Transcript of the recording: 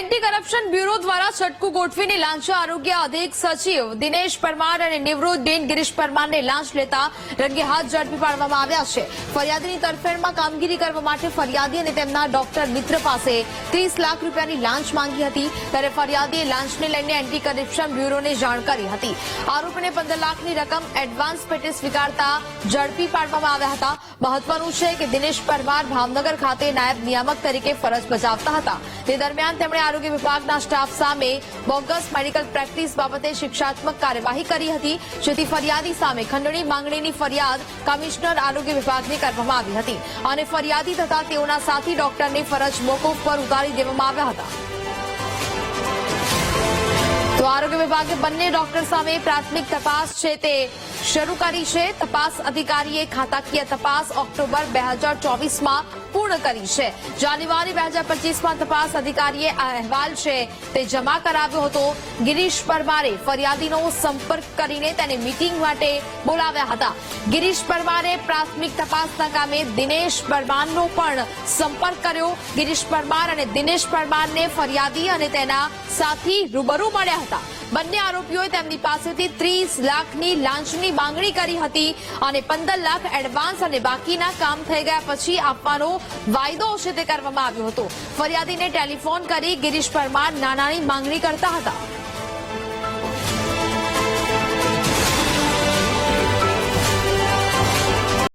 Anti corruption bureau દ્વારા છટકું ગોઠવીને લાંચ આરોગ્ય અધિક સચિવ દિનેશ પરમાર અને નિવૃત્ત ડીન ગિરીશ પરમારને લાંચ લેતા રંગે હાથ ઝડપી પાડવામાં આવ્યા છે. ફરિયાદીની તરફેણમાં કામગીરી કરવા માટે ફરિયાદી અને તેમના ડોક્ટર મિત્ર પાસે ત્રીસ લાખ રૂપિયાની લાંચ માંગી હતી. ત્યારે ફરિયાદીએ લાંચને લઈને એન્ટી કરપ્શન બ્યુરોને જાણ કરી હતી. આરોપીને પંદર લાખની રકમ એડવાન્સ પેટે સ્વીકારતા ઝડપી પાડવામાં આવ્યા હતા. મહત્વનું છે કે દિનેશ પરમાર ભાવનગર ખાતે નાયબ નિયામક તરીકે ફરજ બજાવતા હતા. તે દરમિયાન તેમણે આરોગ્ય વિભાગના સ્ટાફ સામે બોગસ મેડિકલ પ્રેક્ટિસ બાબતે શિક્ષાત્મક કાર્યવાહી કરી હતી, જેથી ફરિયાદી સામે ખંડણી માંગણીની ફરિયાદ કમિશનર આરોગ્ય વિભાગને કરવામાં આવી હતી અને ફરિયાદી તથા તેઓના સાથી ડોક્ટરને ફરજ મોકૂફ પર ઉતારી દેવામાં આવ્યા હતા. તો આરોગ્ય વિભાગે બંને ડોક્ટર સામે પ્રાથમિક તપાસ છે તે શરૂ કરી છે. તપાસ અધિકારીએ ખાતાકીય તપાસ ઓક્ટોબર બે હજાર ચોવીસમાં પૂર્ણ કરી છે. જાન્યુઆરી બે હજાર પચીસમાં તપાસ અધિકારીએ આ અહેવાલ છે તે જમા કરાવ્યો હતો. ગિરીશ પરમારે ફરિયાદીનો સંપર્ક કરીને તેને મીટિંગ માટે બોલાવ્યા હતા. ગિરીશ પરમારે પ્રાથમિક તપાસના કામે દિનેશ પરમારનો પણ સંપર્ક કર્યો. ગિરીશ પરમાર અને દિનેશ પરમારને ફરિયાદી અને તેના સાથી રૂબરૂ મળ્યા હતા. બંને આરોપીઓએ તેમની પાસેથી ત્રીસ લાખની લાંચની માંગણી કરી હતી અને પંદર લાખ એડવાન્સ અને બાકીના કામ થઈ ગયા પછી આપવાનો વાયદો છે તે કરવામાં આવ્યો હતો. ફરિયાદીને ટેલિફોન કરી ગિરીશ પરમાર નાનાની માંગણી કરતા હતા.